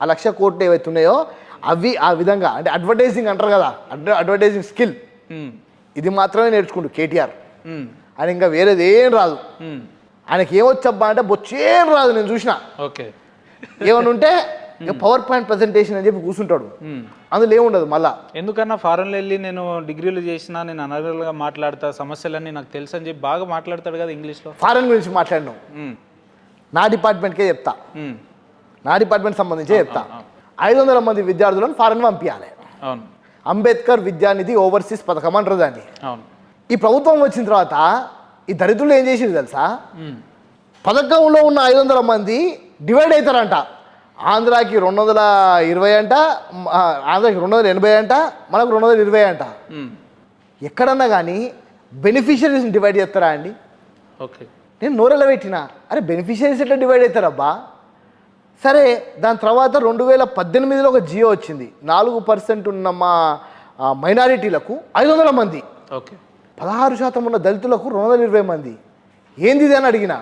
ఆ లక్ష కోట్లు ఏవైతే ఉన్నాయో అవి ఆ విధంగా అంటే అడ్వర్టైజింగ్ అంటారు కదా అడ్వ అడ్వర్టైజింగ్ స్కిల్ ఇది మాత్రమే నేర్చుకుంటు కేటీఆర్. ఆయన ఇంకా వేరేది ఏం రాదు. ఆయనకి ఏమొచ్చబ్బా అంటే బొచ్చేం రాదు నేను చూసిన. ఓకే. ఏమని ఉంటే ఇక పవర్ పాయింట్ ప్రజెంటేషన్ అని చెప్పి కూర్చుంటాడు. అందులో ఏముండదు మళ్ళా. ఎందుకన్నా ఫారెన్లో వెళ్ళి నేను డిగ్రీలు చేసినా నేను అనర్గల్గా మాట్లాడతా సమస్యలన్నీ నాకు తెలుసు అని చెప్పి బాగా మాట్లాడతాడు కదా ఇంగ్లీష్లో. ఫారెన్ గురించి మాట్లాడినాం. ఉమ్, నా డిపార్ట్మెంట్కే చెప్తా. నా డిపార్ట్మెంట్ సంబంధించే చెప్తా. ఐదు వందల మంది విద్యార్థులను ఫారెన్ పంపించాలి అంబేద్కర్ విద్యానిధి ఓవర్సీస్ పథకం అంటారు దాన్ని. ఈ ప్రభుత్వం వచ్చిన తర్వాత ఈ దరిద్రులు ఏం చేసింది తెలుసా? పథకంలో ఉన్న ఐదు వందల మంది డివైడ్ అవుతారంట ఆంధ్రాకి రెండు వందల ఇరవై అంట ఆంధ్రాకి రెండు వందల ఎనభై అంట మనకు రెండు వందల ఇరవై అంట. ఎక్కడన్నా కానీ బెనిఫిషరీస్ని డివైడ్ చేస్తారా అండి? ఓకే. నేను నోరెల పెట్టిన అరే బెనిఫిషరీస్ ఎట్లా డివైడ్ అవుతారబ్బా సరే దాని తర్వాత రెండు వేల పద్దెనిమిదిలో ఒక జియో వచ్చింది. నాలుగు పర్సెంట్ ఉన్న మా మైనారిటీలకు ఐదు వందల మంది. ఓకే. పదహారు శాతం ఉన్న దళితులకు రెండు వందల ఇరవై మంది. ఏంది ఇది అని అడిగిన.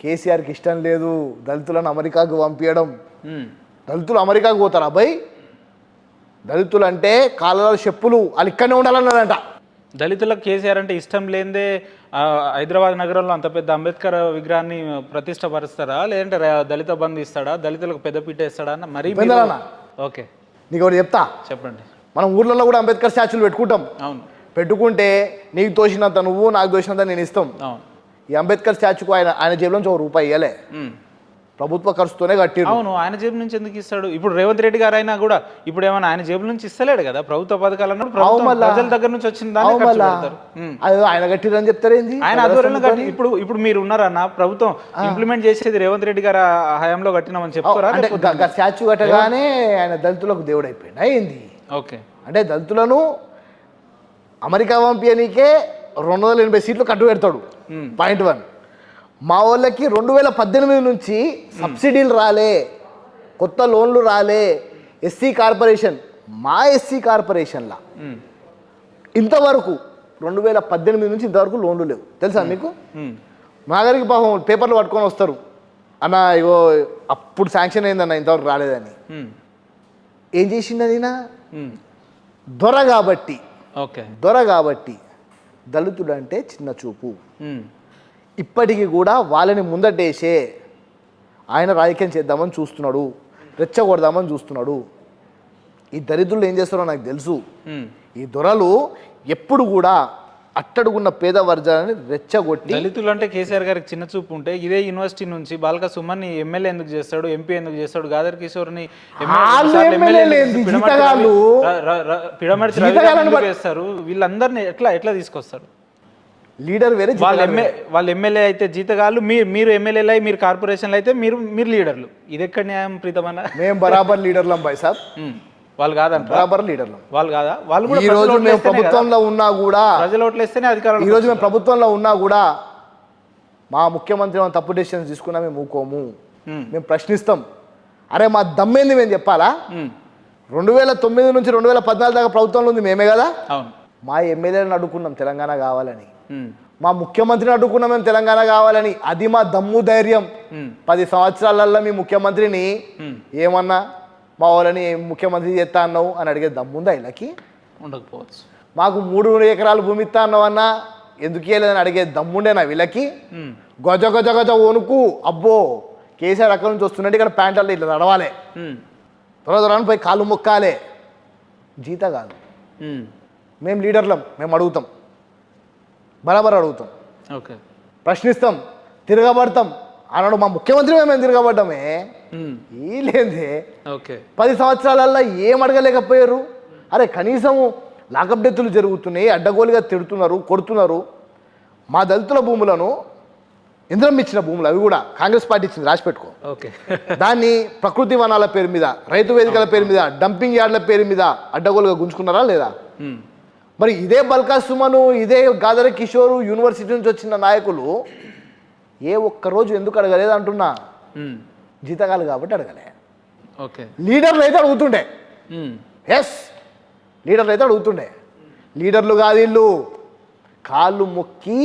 కేసీఆర్కి ఇష్టం లేదు దళితులను అమెరికాకు పంపించడం దళితులు అమెరికాకు పోతారు? అబ్బాయి దళితులు అంటే కాళ్ళలో చెప్పులు వాళ్ళు ఇక్కడనే ఉండాలన్నాడంట దళితులకు కేసీఆర్ అంటే ఇష్టం లేదే హైదరాబాద్ నగరంలో అంత పెద్ద అంబేద్కర్ విగ్రహాన్ని ప్రతిష్టపరుస్తారా? లేదంటే దళిత బంధు ఇస్తాడా? దళితులకు పెద్దపీట ఇస్తాడా అన్న మరీ? ఓకే. నీకు ఒకటి చెప్తా. చెప్పండి. మనం ఊర్లలో కూడా అంబేద్కర్ స్టాచ్యూలు పెట్టుకుంటాం. అవును. పెట్టుకుంటే నీకు తోచినంత నువ్వు నాకు తోచినంత నేను ఇస్తాం. అవును. ఈ అంబేద్కర్ స్టాచ్యూకు ఆయన ఆయన జేబులో నుంచి ఒక రూపాయి ఇవ్వలే. ప్రభుత్వ ఖర్చుతోనే కట్టిరు అవును ఆయన జేబు నుంచి ఎందుకు ఇస్తాడు? ఇప్పుడు రేవంత్ రెడ్డి గారు అయినా కూడా ఇప్పుడు ఏమైనా ఆయన జేబు నుంచి ఇస్తలేడు కదా? ప్రభుత్వ పథకాలు అన్నాడు. ప్రజల దగ్గర నుంచి వచ్చిన దాన్ని ఆయన కట్టిరు అని చెప్తారేంది ఆయన ఆధ్వర్యంలో కట్టి ఇప్పుడు ఇప్పుడు మీరు ఉన్నారన్న ప్రభుత్వం ఇంప్లిమెంట్ చేసేది రేవంత్ రెడ్డి గారు హయాంలో కట్టినామని చెప్తారా? అంటే స్టాచ్యూ కట్టగానే ఆయన దళితులకు దేవుడు అయిపోయింది అయింది ఓకే. అంటే దళితులను అమెరికా పంపించనీకే రెండు వందల ఎనభై సీట్లు కట్టు పెడతాడు. Point one. మా వాళ్ళకి రెండు వేల పద్దెనిమిది నుంచి సబ్సిడీలు రాలే కొత్త లోన్లు రాలే ఎస్సీ కార్పొరేషన్ మా ఎస్సీ కార్పొరేషన్లా. ఇంతవరకు రెండు వేల పద్దెనిమిది నుంచి ఇంతవరకు లోన్లు లేవు తెలుసా మీకు. మా గారికి పాపం పేపర్లు పట్టుకొని వస్తారు అన్న ఇగో అప్పుడు శాంక్షన్ అయిందన్న ఇంతవరకు రాలేదని. ఏం చేసిండని. దొర కాబట్టి ఓకే దొర కాబట్టి దళితుడు అంటే చిన్న చూపు. ఇప్పటికీ కూడా వాళ్ళని ముందటేసే ఆయన రాజకీయం చేద్దామని చూస్తున్నాడు రెచ్చగొడదామని చూస్తున్నాడు ఈ దరిద్రులు ఏం చేస్తారో నాకు తెలుసు. ఈ దొరలు ఎప్పుడు కూడా అట్టడుగున్న పేద వర్గాలని రెచ్చగొట్టి దళితులు అంటే కేసీఆర్ గారికి చిన్న చూపు ఉంటే ఇదే యూనివర్సిటీ నుంచి బాలక సుమన్ని ఎమ్మెల్యే ఎందుకు చేస్తాడు ఎంపీ ఎందుకు చేస్తాడు గాదర్ కిషోర్ని ఎమ్మెల్యే వాళ్ళు రెండుసార్లు ఎమ్మెల్యే ఎమ్మెల్యే లేంది, చేసి పిడమర్తి జీతగాళ్ళు. రవి- ర- ర- ర- పిడమర్తి రవి జీతగాళ్ళని ఎందుకు బట్- చేస్తారు వీళ్ళందరినీ ఎట్లా ఎట్లా తీసుకొస్తారు లీడర్ వేరే వాళ్ళ ఎమ్మె వాళ్ళ ఎమ్మెల్యే అయితే జీతగాళ్ళు మీరు మీరు ఎమ్మెల్యేలు అయి మీరు కార్పొరేషన్లు అయితే మీరు మీరు లీడర్లు. ఇది ఎక్కడ న్యాయం ప్రీతమన్న? మేము బరాబర్ లీడర్లం బాయ్ ఉమ్. వాళ్ళు కాదంట బరాబర్ లీడర్లం. వాళ్ళు కాదా? వాళ్ళు కూడా ఈ రోజు మేము. ప్రభుత్వంలో ఉన్నా కూడా ప్రజలు ఓట్లేస్తేనే అధికారంలో ఈ రోజు మేము ప్రభుత్వంలో ఉన్నా కూడా మా ముఖ్యమంత్రి తప్పు డెసిషన్స్ తీసుకున్నా మేము ఊకోము. మేము ప్రశ్నిస్తాం. అరే మా దమ్మేంది మేము చెప్పాలా. రెండు వేల తొమ్మిది నుంచి రెండు వేల పద్నాలుగు దాకా ప్రభుత్వంలో ఉంది మేమే కదా? మా ఎమ్మెల్యేలను అడుక్కున్నాం తెలంగాణ కావాలని. మా ముఖ్యమంత్రిని అడ్డుకున్నాం మేము తెలంగాణ కావాలని. అది మా దమ్ము ధైర్యం. ఉమ్. పది సంవత్సరాలల్లో మీ ముఖ్యమంత్రిని ఉమ్. ఏమన్నా మా వాళ్ళని ముఖ్యమంత్రి చేస్తా అన్నావు అని అడిగే దమ్ముందా వీళ్ళకి? ఉండకపోవచ్చు. మాకు మూడు ఎకరాలు భూమి ఇస్తా అన్నావు అన్నా ఎందుకు ఇవ్వలేదని అడిగే దమ్ముండేనా వీళ్ళకి. గజ గజ గజ వణుకు. అబ్బో కేసీఆర్ అక్కడి నుంచి వస్తున్నట్టు ఇక్కడ ప్యాంటల్లో ఇట్లా నడవాలి. త్వర త్వరని పోయి కాళ్ళు మొక్కాలే. జీత కాదు. మేము లీడర్లం మేము అడుగుతాం. బరాబర్ అడుగుతాం. ఓకే. ప్రశ్నిస్తాం తిరగబడతాం. అన్నాడు మా ముఖ్యమంత్రి మేము తిరగబడ్డమే. ఈ లేదే ఓకే. పది సంవత్సరాలల్లో ఏం అడగలేకపోయారు? అరే కనీసం లాకప్ డెత్తులు జరుగుతున్నాయి అడ్డగోలుగా తిడుతున్నారు కొడుతున్నారు. మా దళితుల భూములను ఇంద్రం ఇచ్చిన భూములు అవి కూడా కాంగ్రెస్ పార్టీ ఇచ్చింది రాసి పెట్టుకో. ఓకే. దాన్ని ప్రకృతి వనాల పేరు మీద రైతు వేదికల పేరు మీద డంపింగ్ యార్డ్ల పేరు మీద అడ్డగోలుగా గుంజుకున్నారా లేదా. మరి ఇదే బల్కా సుమను ఇదే గాదర కిషోరు యూనివర్సిటీ నుంచి వచ్చిన నాయకులు ఏ ఒక్క రోజు ఎందుకు అడగలేదు అంటున్నా. జీతగాలు కాబట్టి అడగలే. ఓకే. లీడర్లు అయితే అడుగుతుండే. ఎస్ లీడర్లు అయితే అడుగుతుండే. లీడర్లు కాదు వీళ్ళు. కాళ్ళు మొక్కి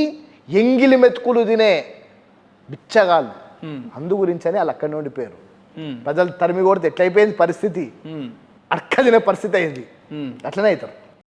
ఎంగిలి మెతుకులు తినే బిచ్చగాళ్ళు. అందు గురించి అని వాళ్ళు అక్కడి నుండి పేరు ప్రజలు తరిమి కొడితే ఎట్లయిపోయింది పరిస్థితి? ఉమ్, అడక్క తినే పరిస్థితి అయింది. అట్లనే అవుతారు.